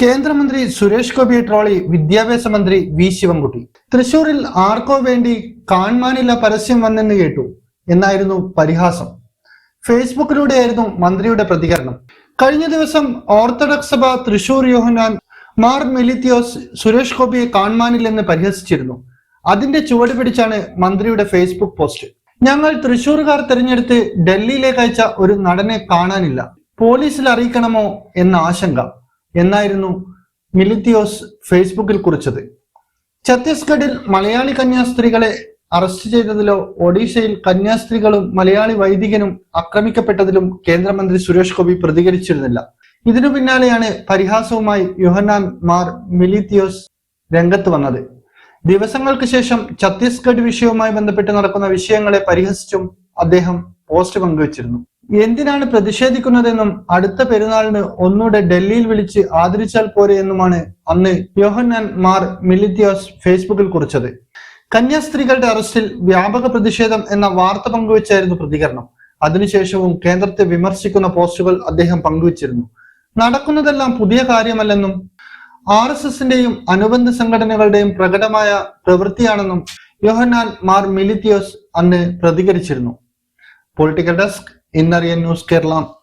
കേന്ദ്രമന്ത്രി സുരേഷ് ഗോപി ട്രോളി വിദ്യാഭ്യാസ മന്ത്രി വി ശിവൻകുട്ടി. തൃശൂരിൽ ആർക്കോ വേണ്ടി കാൺമാനില്ല പരസ്യം വന്നെന്ന് കേട്ടു. എന്നായിരുന്നു പരിഹാസം. ഫേസ്ബുക്കിലൂടെയായിരുന്നു മന്ത്രിയുടെ പ്രതികരണം. കഴിഞ്ഞ ദിവസം ഓർത്തഡോക്സ് സഭ തൃശൂർ യോഹനാൻ മാർ മെലിത്തിയോസ് സുരേഷ് ഗോപിയെ കാണുവാനില്ലെന്ന് പരിഹസിച്ചിരുന്നു. അതിന്റെ ചുവട് പിടിച്ചാണ് മന്ത്രിയുടെ ഫേസ്ബുക്ക് പോസ്റ്റ്. ഞങ്ങൾ തൃശൂർകാർ തിരഞ്ഞെടുത്ത് ഡൽഹിയിലേക്ക് അയച്ച ഒരു നടനെ കാണാനില്ല. പോലീസിൽ അറിയിക്കണമോ എന്ന ആശങ്ക എന്നായിരുന്നു മിലിത്തിയോസ് ഫേസ്ബുക്കിൽ കുറിച്ചത്. ഛത്തീസ്ഗഡിൽ മലയാളി കന്യാസ്ത്രീകളെ അറസ്റ്റ് ചെയ്തതിലോ ഒഡീഷയിൽ കന്യാസ്ത്രീകളും മലയാളി വൈദികനും ആക്രമിക്കപ്പെട്ടതിലും കേന്ദ്രമന്ത്രി സുരേഷ് ഗോപി പ്രതികരിച്ചിരുന്നില്ല. ഇതിനു പിന്നാലെയാണ് പരിഹാസവുമായി യുഹനാൻ മാർ മിലിത്തിയോസ് രംഗത്ത് വന്നത്. ദിവസങ്ങൾക്ക് ശേഷം ഛത്തീസ്ഗഡ് വിഷയവുമായി ബന്ധപ്പെട്ട് നടക്കുന്ന വിഷയങ്ങളെ പരിഹസിച്ചും അദ്ദേഹം പോസ്റ്റ് പങ്കുവച്ചിരുന്നു. എന്തിനാണ് പ്രതിഷേധിക്കുന്നതെന്നും അടുത്ത പെരുന്നാളിന് ഒന്നുകൂടെ ഡൽഹിയിൽ വിളിച്ച് ആദരിച്ചാൽ പോരെ എന്നുമാണ് അന്ന് യോഹന്നാൻ മാർ മിലിത്യോസ് ഫേസ്ബുക്കിൽ കുറിച്ചത്. കന്യാസ്ത്രീകളുടെ അറസ്റ്റിൽ വ്യാപക പ്രതിഷേധം എന്ന വാർത്ത പങ്കുവച്ചായിരുന്നു പ്രതികരണം. അതിനുശേഷവും കേന്ദ്രത്തെ വിമർശിക്കുന്ന പോസ്റ്റുകൾ അദ്ദേഹം പങ്കുവച്ചിരുന്നു. നടക്കുന്നതെല്ലാം പുതിയ കാര്യമല്ലെന്നും ആർ എസ് എസിന്റെയും അനുബന്ധ സംഘടനകളുടെയും പ്രകടമായ പ്രവൃത്തിയാണെന്നും യോഹന്നാൻ മാർ മിലിത്യോസ് അന്ന് പ്രതികരിച്ചിരുന്നു. പൊളിറ്റിക്കൽ ഡെസ്ക് இன்னர் என் நியூஸ் கேரளா.